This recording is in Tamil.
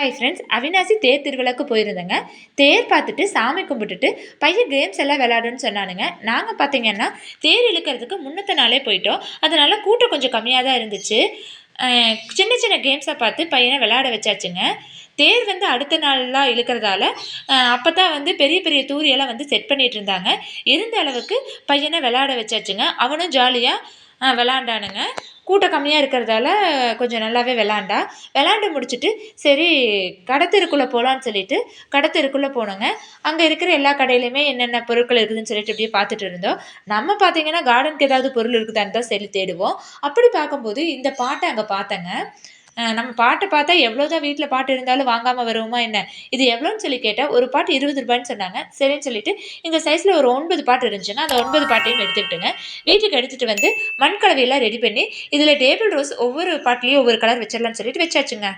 ஹாய் ஃப்ரெண்ட்ஸ் அவினாசி தேர் திருவிழாக்கு போயிருந்தேங்க. தேர் பார்த்துட்டு சாமி கும்பிட்டுட்டு பையன் கேம்ஸ் எல்லாம் விளையாடுன்னு சொன்னானுங்க. நாங்கள் பார்த்தீங்கன்னா தேர் இழுக்கிறதுக்கு முன்னத்த நாளே போயிட்டோம். அதனால் கூட்டம் கொஞ்சம் கம்மியாக தான் இருந்துச்சு. சின்ன சின்ன கேம்ஸை பார்த்து பையனை விளையாட வச்சாச்சுங்க. தேர் வந்து அடுத்த நாள்லாம் இழுக்கிறதால அப்போ தான் வந்து பெரிய பெரிய தூரியெல்லாம் வந்து செட் பண்ணிகிட்டு இருந்தாங்க. இருந்த அளவுக்கு பையனை விளையாட வச்சாச்சுங்க. அவனும் ஜாலியாக விளாண்டானுங்க கூட்டம் கம்மியாக இருக்கிறதால கொஞ்சம் நல்லாவே விளாண்டா. விளாண்டு முடிச்சுட்டு சரி கடத்தெருக்குள்ளே போகலான்னு சொல்லிட்டு கடத்தெருக்குள்ளே போனோங்க. அங்கே இருக்கிற எல்லா கடையிலையுமே என்னென்ன பொருட்கள் இருக்குதுன்னு சொல்லிட்டு அப்படியே பார்த்துட்டு இருந்தோம். நம்ம பார்த்தீங்கன்னா கார்டனுக்கு ஏதாவது பொருள் இருக்குதான்னு தான் சொல்லி தேடுவோம். அப்படி பார்க்கும்போது இந்த பாட்டை அங்கே பார்த்தேங்க. நம்ம பாட்டை பார்த்தா எவ்வளோதான் வீட்டில் பாட்டு இருந்தாலும் வாங்காமல் வருவோமா என்ன? இது எவ்வளோன்னு சொல்லி கேட்டால் ஒரு பாட்டு இருபது ரூபாய்ன்னு சொன்னாங்க. சரின்னு சொல்லிட்டு இந்த சைஸில் ஒரு ஒன்பது பாட்டு இருந்துச்சுன்னா அந்த ஒன்பது பாட்டையும் எடுத்துக்கிட்டுங்க. வீட்டுக்கு எடுத்துகிட்டு வந்து மண் கலவையெல்லாம் ரெடி பண்ணி இதில் டேபிள் ரோஸ் ஒவ்வொரு பாட்டிலையும் ஒவ்வொரு கலர் வச்சிடலாம்னு சொல்லிட்டு வச்சாச்சுங்க.